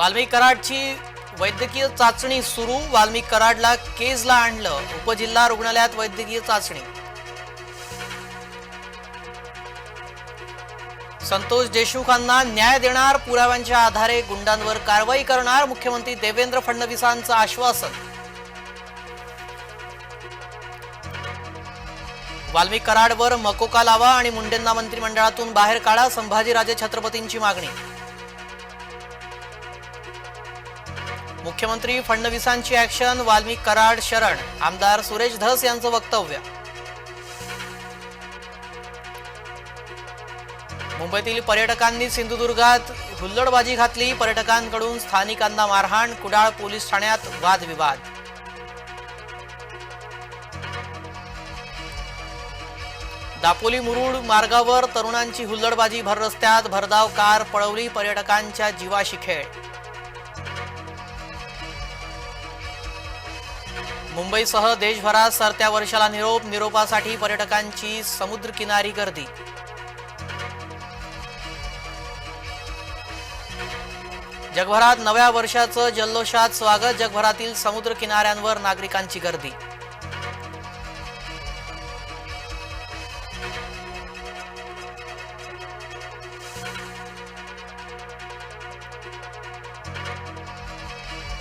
वाल्मिक कराडची वैद्यकीय चाचणी सुरू. वाल्मिक कराडला केजला आणलं. उपजिल्हा रुग्णालयात वैद्यकीय चाचणी. संतोष देशमुखांना न्याय देणार पुराव्यांच्या आधारे गुंडांवर कारवाई करणार मुख्यमंत्री देवेंद्र फडणवीसांचं आश्वासन. वाल्मिक कराडवर मकोका लावा आणि मुंडेंना मंत्रिमंडळातून बाहेर काढा संभाजीराजे छत्रपतींची मागणी. मुख्यमंत्री फडणवीसांची ऍक्शन वाल्मिक कराड शरण. आमदार सुरेश धस यांचं वक्तव्य. मुंबईतील पर्यटकांनी सिंधुदुर्गात हुल्लडबाजी घातली. पर्यटकांकडून स्थानिकांना मारहाण. कुडाळ पोलीस ठाण्यात वादविवाद. दापोली मुरुड मार्गावर तरुणांची हुल्लडबाजी भर रस्त्यात. भरधाव कार पळवली. पर्यटकांच्या जीवाशी खेळ. मुंबईसह देशभरात सरत्या वर्षाला निरोप निरोपासाठी पर्यटकांची समुद्रकिनारी गर्दी. जगभरात नव्या वर्षाचं जल्लोषात स्वागत जगभरातील समुद्र किनाऱ्यांवर नागरिकांची गर्दी.